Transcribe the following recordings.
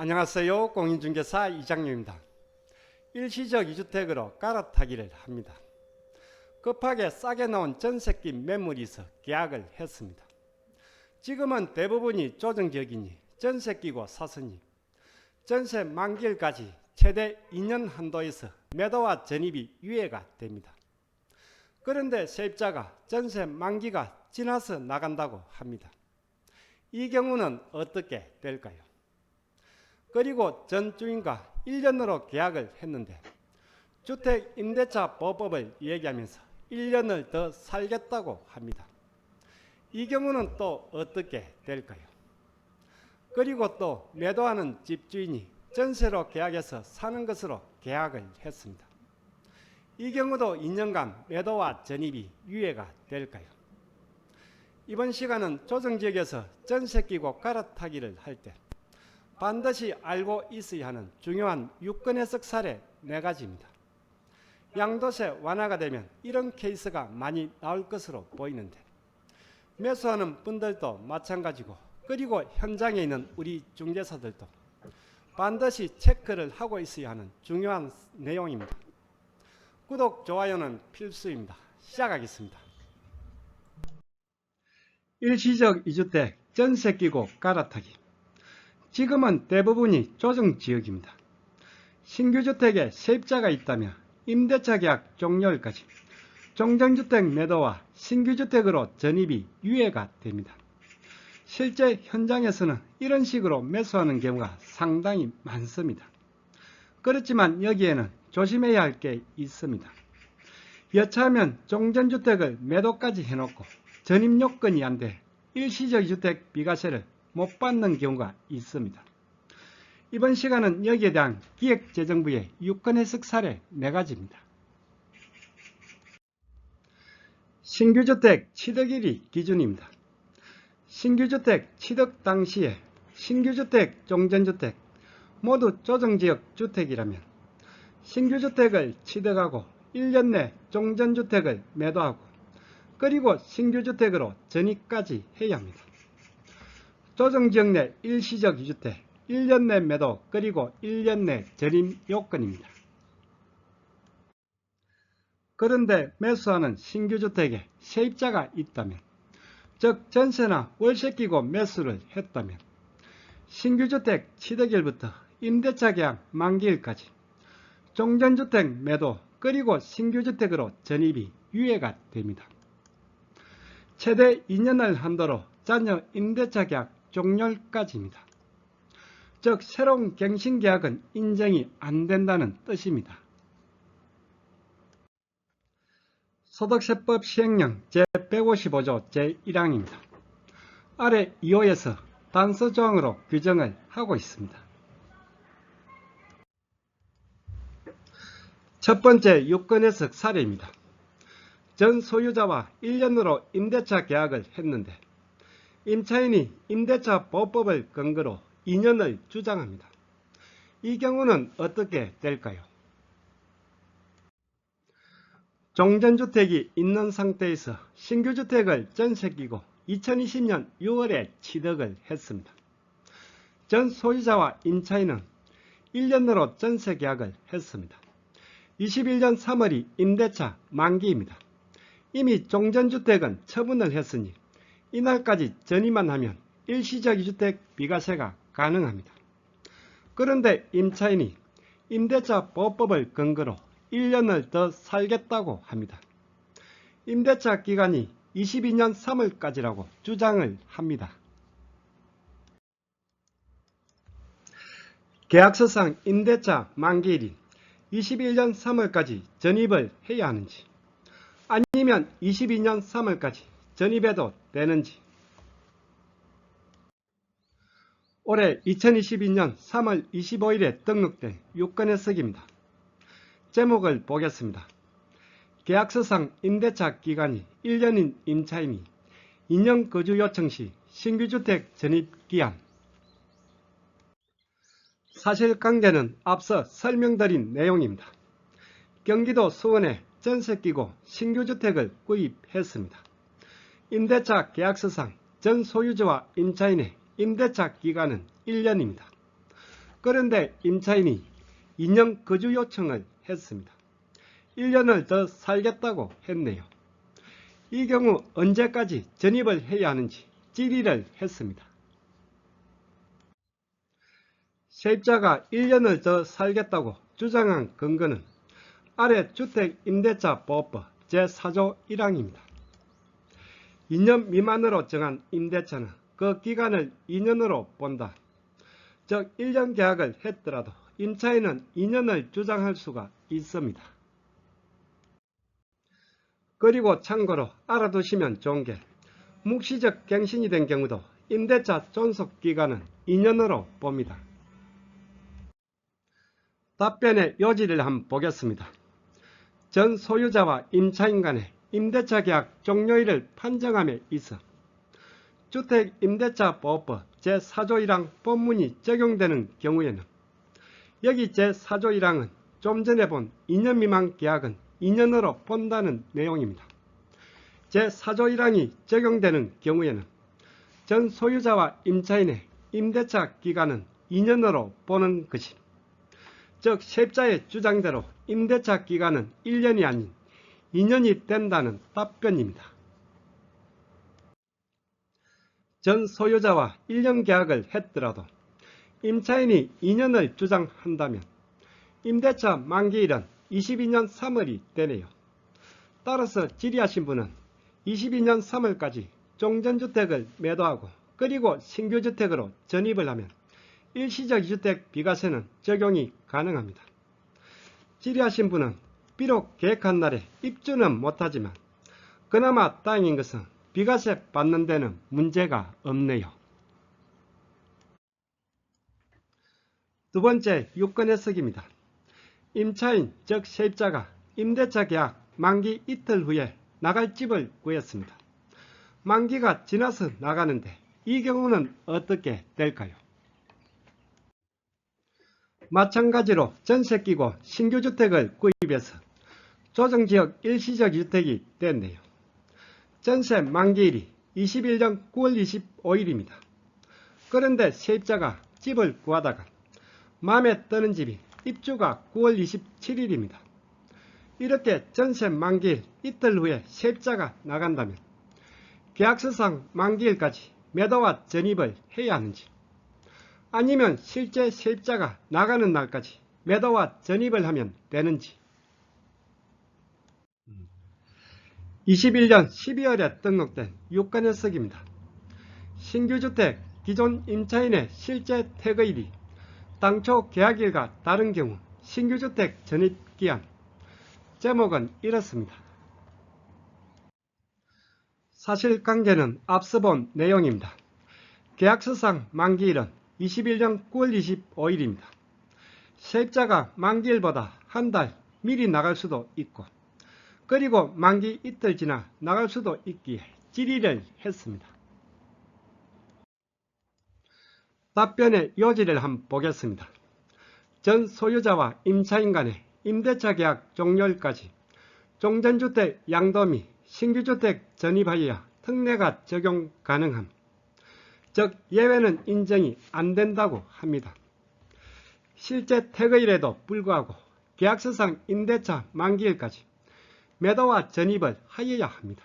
안녕하세요. 공인중개사 이장님입니다. 일시적 2주택으로 갈아타기를 합니다. 급하게 싸게 나온 전세기 있어 계약을 했습니다. 지금은 대부분이 조정적이니 전세기고 사서니 전세 만기일까지 최대 2년 한도에서 매도와 전입이 유예가 됩니다. 그런데 세입자가 전세 만기가 지나서 나간다고 합니다. 이 경우는 어떻게 될까요? 그리고 전 주인과 1년으로 계약을 했는데 주택 임대차 보법을 얘기하면서 1년을 더 살겠다고 합니다. 이 경우는 또 어떻게 될까요? 그리고 또 매도하는 집주인이 전세로 계약해서 사는 것으로 계약을 했습니다. 이 경우도 2년간 매도와 전입이 유예가 될까요? 이번 시간은 조정지역에서 전세 끼고 갈아타기를 할 때 반드시 알고 있어야 하는 중요한 유권 해석 사례 네 가지입니다. 양도세 완화가 되면 이런 케이스가 많이 나올 것으로 보이는데 매수하는 분들도 마찬가지고 그리고 현장에 있는 우리 중개사들도 반드시 체크를 하고 있어야 하는 중요한 내용입니다. 구독, 좋아요는 필수입니다. 시작하겠습니다. 일시적 2주택 전세 끼고 갈아타기 지금은 대부분이 조정지역입니다. 신규주택에 세입자가 있다면 임대차 계약 종료일까지 종전주택 매도와 신규주택으로 전입이 유예가 됩니다. 실제 현장에서는 이런 식으로 매수하는 경우가 상당히 많습니다. 그렇지만 여기에는 조심해야 할 게 있습니다. 여차하면 종전주택을 매도까지 해놓고 전입 요건이 안 돼 일시적 주택 비과세를 못 받는 경우가 있습니다. 이번 시간은 여기에 대한 기획재정부의 유권 해석 사례 4가지입니다. 신규주택 취득일이 기준입니다. 신규주택 취득 당시에 신규주택, 종전주택 모두 조정지역 주택이라면 신규주택을 취득하고 1년 내 종전주택을 매도하고 그리고 신규주택으로 전입까지 해야 합니다. 조정지역 내 일시적 2주택 1년 내 매도 그리고 1년 내 전입 요건입니다. 그런데 매수하는 신규주택에 세입자가 있다면 즉 전세나 월세 끼고 매수를 했다면 신규주택 취득일부터 임대차 계약 만기일까지 종전주택 매도 그리고 신규주택으로 전입이 유예가 됩니다. 최대 2년을 한도로 자녀 임대차 계약 종료까지입니다. 즉 새로운 갱신계약은 인정이 안 된다는 뜻입니다. 소득세법 시행령 제155조 제1항입니다. 아래 2호에서 단서조항으로 규정을 하고 있습니다. 첫 번째 유권 해석 사례입니다. 전 소유자와 1년으로 임대차 계약을 했는데 임차인이 임대차 보법을 근거로 2년을 주장합니다. 이 경우는 어떻게 될까요? 종전주택이 있는 상태에서 신규주택을 전세 끼고 2020년 6월에 취득을 했습니다. 전 소유자와 임차인은 1년으로 전세 계약을 했습니다. 21년 3월이 임대차 만기입니다. 이미 종전주택은 처분을 했으니 이날까지 전입만 하면 일시적 2주택 비과세가 가능합니다. 그런데 임차인이 임대차 보법을 근거로 1년을 더 살겠다고 합니다. 임대차 기간이 22년 3월까지라고 주장을 합니다. 계약서상 임대차 만기일인 21년 3월까지 전입을 해야 하는지 아니면 22년 3월까지 전입해도 되는지 올해 2022년 3월 25일에 등록된 유권해석입니다. 제목을 보겠습니다. 계약서상 임대차 기간이 1년인 임차인이 2년 거주 요청 시 신규주택 전입 기한 사실관계는 앞서 설명드린 내용입니다. 경기도 수원에 전세 끼고 신규주택을 구입했습니다. 임대차 계약서상 전 소유자와 임차인의 임대차 기간은 1년입니다. 그런데 임차인이 2년 거주 요청을 했습니다. 1년을 더 살겠다고 했네요. 이 경우 언제까지 전입을 해야 하는지 질의를 했습니다. 세입자가 1년을 더 살겠다고 주장한 근거는 아래 주택임대차보호법 제4조 1항입니다. 2년 미만으로 정한 임대차는 그 기간을 2년으로 본다. 즉 1년 계약을 했더라도 임차인은 2년을 주장할 수가 있습니다. 그리고 참고로 알아두시면 좋은 게 묵시적 갱신이 된 경우도 임대차 존속 기간은 2년으로 봅니다. 답변의 요지를 한번 보겠습니다. 전 소유자와 임차인 간의 임대차 계약 종료일을 판정함에 있어 주택임대차보호법 제4조 1항 본문이 적용되는 경우에는 여기 제4조 1항은 좀 전에 본 2년 미만 계약은 2년으로 본다는 내용입니다. 제4조 1항이 적용되는 경우에는 전 소유자와 임차인의 임대차 기간은 2년으로 보는 것이 즉 세입자의 주장대로 임대차 기간은 1년이 아닌 2년이 된다는 답변입니다. 전 소유자와 1년 계약을 했더라도 임차인이 2년을 주장한다면 임대차 만기일은 22년 3월이 되네요. 따라서 질의하신 분은 22년 3월까지 종전주택을 매도하고 그리고 신규주택으로 전입을 하면 일시적 주택 비과세는 적용이 가능합니다. 질의하신 분은 비록 계획한 날에 입주는 못하지만 그나마 다행인 것은 비과세 받는 데는 문제가 없네요. 두 번째 유권 해석입니다. 임차인 즉 세입자가 임대차 계약 만기 이틀 후에 나갈 집을 구했습니다. 만기가 지나서 나가는데 이 경우는 어떻게 될까요? 마찬가지로 전세 끼고 신규주택을 구입해서 조정지역 일시적 주택이 됐네요. 전세 만기일이 21년 9월 25일입니다. 그런데 세입자가 집을 구하다가 마음에 드는 집이 입주가 9월 27일입니다. 이렇게 전세 만기일 이틀 후에 세입자가 나간다면 계약서상 만기일까지 매도와 전입을 해야 하는지 아니면 실제 세입자가 나가는 날까지 매도와 전입을 하면 되는지 21년 12월에 등록된 유권해석입니다. 신규주택 기존 임차인의 실제 퇴거일이 당초 계약일과 다른 경우 신규주택 전입기한 제목은 이렇습니다. 사실관계는 앞서 본 내용입니다. 계약서상 만기일은 21년 9월 25일입니다. 세입자가 만기일보다 한 달 미리 나갈 수도 있고 그리고 만기 이틀 지나 나갈 수도 있기에 질의를 했습니다. 답변의 요지를 한번 보겠습니다. 전 소유자와 임차인 간의 임대차 계약 종료일까지 종전주택 양도 및 신규주택 전입하여야 특례가 적용 가능함. 즉 예외는 인정이 안 된다고 합니다. 실제 퇴거일에도 불구하고 계약서상 임대차 만기일까지 매도와 전입을 하여야 합니다.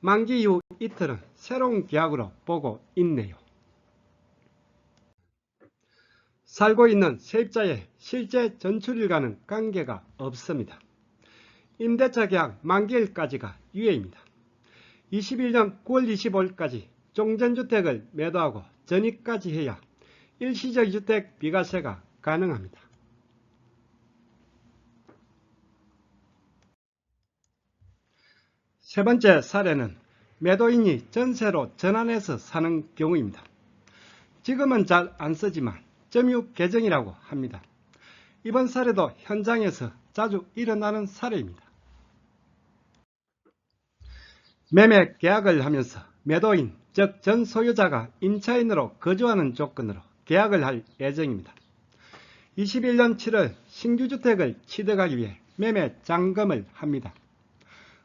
만기 이후 이틀은 새로운 계약으로 보고 있네요. 살고 있는 세입자의 실제 전출일과는 관계가 없습니다. 임대차 계약 만기일까지가 유예입니다. 21년 9월 25일까지 종전주택을 매도하고 전입까지 해야 일시적 주택 비과세가 가능합니다. 세 번째 사례는 매도인이 전세로 전환해서 사는 경우입니다. 지금은 잘 안 쓰지만 점유 개정이라고 합니다. 이번 사례도 현장에서 자주 일어나는 사례입니다. 매매 계약을 하면서 매도인, 즉 전 소유자가 임차인으로 거주하는 조건으로 계약을 할 예정입니다. 21년 7월 신규주택을 취득하기 위해 매매 잔금을 합니다.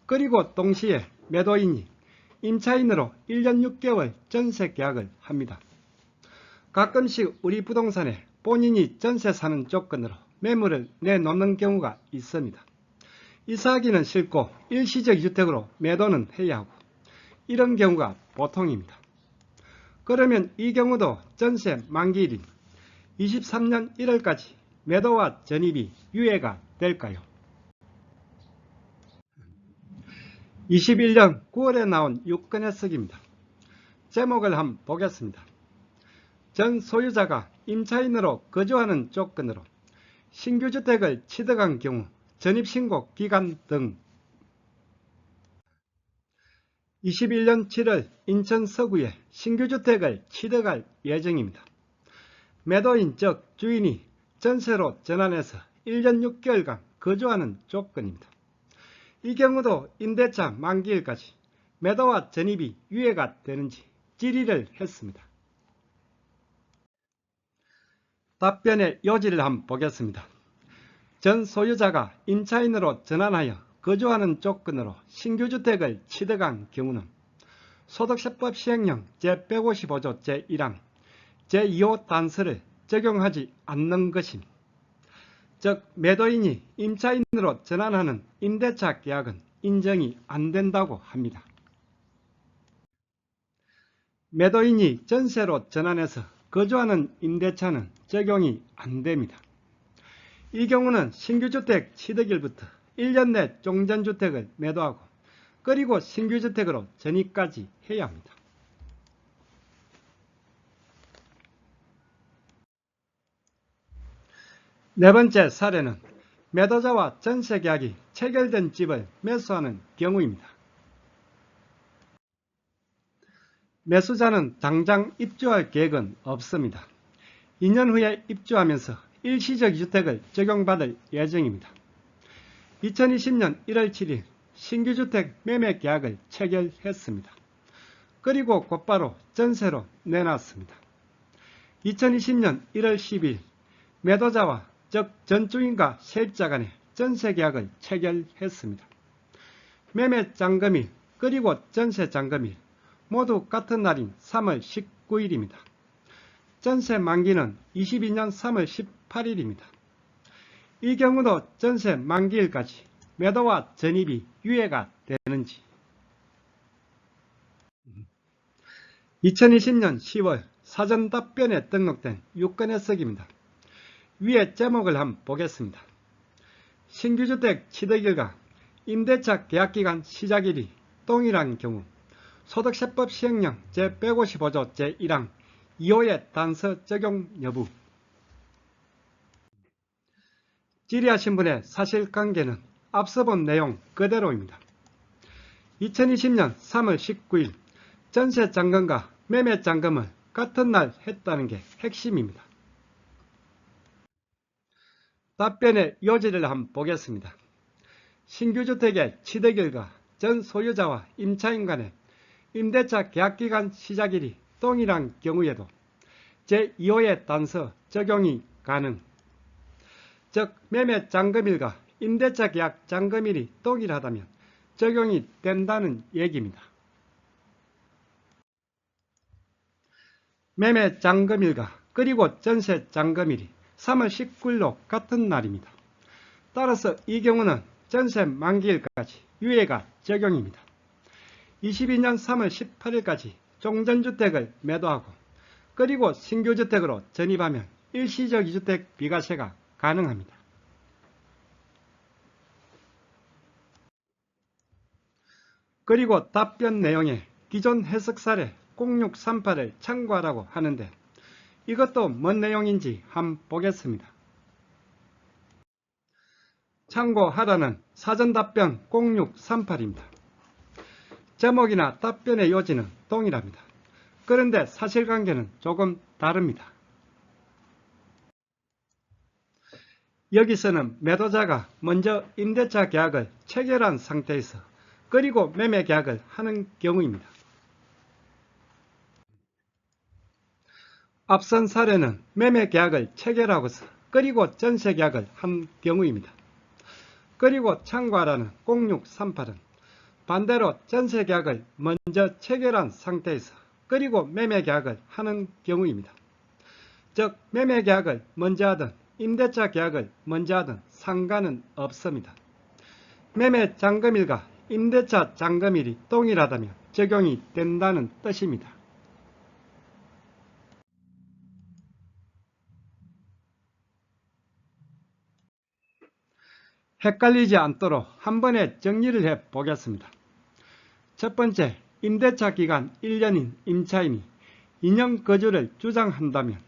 그리고 동시에 매도인이 임차인으로 1년 6개월 전세 계약을 합니다. 가끔씩 우리 부동산에 본인이 전세 사는 조건으로 매물을 내놓는 경우가 있습니다. 이사하기는 싫고 일시적 주택으로 매도는 해야 하고 이런 경우가 보통입니다. 그러면 이 경우도 전세 만기일인 23년 1월까지 매도와 전입이 유예가 될까요? 21년 9월에 나온 유권 해석입니다. 제목을 한번 보겠습니다. 전 소유자가 임차인으로 거주하는 조건으로 신규주택을 취득한 경우 전입신고 기간 등 21년 7월 인천 서구에 신규주택을 취득할 예정입니다. 매도인 즉 주인이 전세로 전환해서 1년 6개월간 거주하는 조건입니다. 이 경우도 임대차 만기일까지 매도와 전입이 유예가 되는지 질의를 했습니다. 답변의 요지를 한번 보겠습니다. 전 소유자가 임차인으로 전환하여 거주하는 조건으로 신규주택을 취득한 경우는 소득세법 시행령 제155조 제1항 제2호 단서를 적용하지 않는 것입니다. 즉 매도인이 임차인으로 전환하는 임대차 계약은 인정이 안 된다고 합니다. 매도인이 전세로 전환해서 거주하는 임대차는 적용이 안 됩니다. 이 경우는 신규주택 취득일부터 1년 내 종전주택을 매도하고 그리고 신규주택으로 전입까지 해야 합니다. 네 번째 사례는 매도자와 전세 계약이 체결된 집을 매수하는 경우입니다. 매수자는 당장 입주할 계획은 없습니다. 2년 후에 입주하면서 일시적 주택을 적용받을 예정입니다. 2020년 1월 7일 신규주택 매매 계약을 체결했습니다. 그리고 곧바로 전세로 내놨습니다. 2020년 1월 10일 매도자와 즉 전주인과 세입자 간의 전세 계약을 체결했습니다. 매매 잔금일 그리고 전세 잔금일 모두 같은 날인 3월 19일입니다. 전세 만기는 22년 3월 18일입니다. 이 경우도 전세 만기일까지 매도와 전입이 유예가 되는지 2020년 10월 사전 답변에 등록된 유권 해석입니다. 위에 제목을 한번 보겠습니다. 신규주택 취득일과 임대차 계약기간 시작일이 동일한 경우 소득세법 시행령 제155조 제1항 2호의 단서 적용 여부 질의하신 분의 사실관계는 앞서 본 내용 그대로입니다. 2020년 3월 19일 전세 잔금과 매매 잔금을 같은 날 했다는 게 핵심입니다. 답변의 요지를 한번 보겠습니다. 신규주택의 취득일과 전 소유자와 임차인 간의 임대차 계약기간 시작일이 동일한 경우에도 제2호의 단서 적용이 가능. 즉 매매 잔금일과 임대차 계약 잔금일이 동일하다면 적용이 된다는 얘기입니다. 매매 잔금일과 그리고 전세 잔금일이 3월 19일로 같은 날입니다. 따라서 이 경우는 전세 만기일까지 유예가 적용입니다. 22년 3월 18일까지 종전주택을 매도하고 그리고 신규주택으로 전입하면 일시적 주택 비과세가 가능합니다. 그리고 답변 내용에 기존 해석 사례 0638을 참고하라고 하는데 이것도 뭔 내용인지 한번 보겠습니다. 참고하라는 사전답변 0638입니다. 제목이나 답변의 요지는 동일합니다. 그런데 사실관계는 조금 다릅니다. 여기서는 매도자가 먼저 임대차 계약을 체결한 상태에서 그리고 매매 계약을 하는 경우입니다. 앞선 사례는 매매 계약을 체결하고서 그리고 전세 계약을 한 경우입니다. 그리고 참고하라는 0638은 반대로 전세 계약을 먼저 체결한 상태에서 그리고 매매 계약을 하는 경우입니다. 즉 매매 계약을 먼저 하든 임대차 계약을 먼저 하든 상관은 없습니다. 매매 잔금일과 임대차 잔금일이 동일하다면 적용이 된다는 뜻입니다. 헷갈리지 않도록 한 번에 정리를 해 보겠습니다. 첫 번째, 임대차 기간 1년인 임차인이 2년 거주를 주장한다면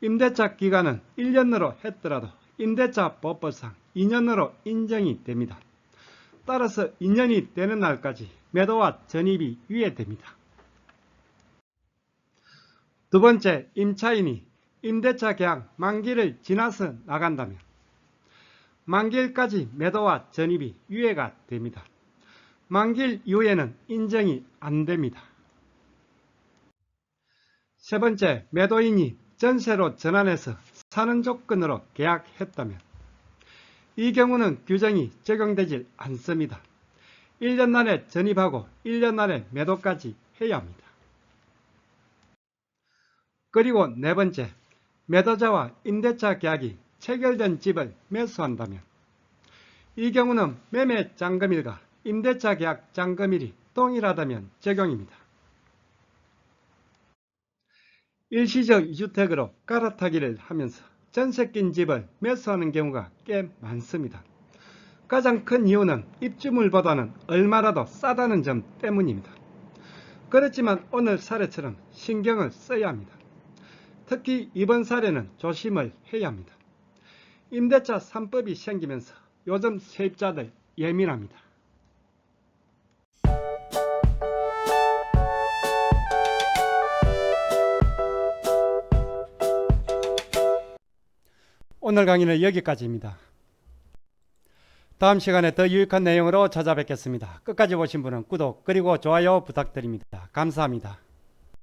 임대차 기간은 1년으로 했더라도 임대차 법법상 2년으로 인정이 됩니다. 따라서 2년이 되는 날까지 매도와 전입이 유예됩니다. 두 번째, 임차인이 임대차 계약 만기를 지나서 나간다면 만기일까지 매도와 전입이 유예가 됩니다. 만기일 이후에는 인정이 안 됩니다. 세 번째, 매도인이 전세로 전환해서 사는 조건으로 계약했다면 이 경우는 규정이 적용되질 않습니다. 1년 안에 전입하고 1년 안에 매도까지 해야 합니다. 그리고 네 번째, 매도자와 임대차 계약이 체결된 집을 매수한다면 이 경우는 매매 잔금일과 임대차 계약 잔금일이 동일하다면 적용입니다. 일시적 2주택으로 갈아타기를 하면서 전세 낀 집을 매수하는 경우가 꽤 많습니다. 가장 큰 이유는 입주물보다는 얼마라도 싸다는 점 때문입니다. 그렇지만 오늘 사례처럼 신경을 써야 합니다. 특히 이번 사례는 조심을 해야 합니다. 임대차 3법이 생기면서 요즘 세입자들 예민합니다. 오늘 강의는 여기까지입니다. 다음 시간에 더 유익한 내용으로 찾아뵙겠습니다. 끝까지 보신 분은 구독 그리고 좋아요 부탁드립니다. 감사합니다.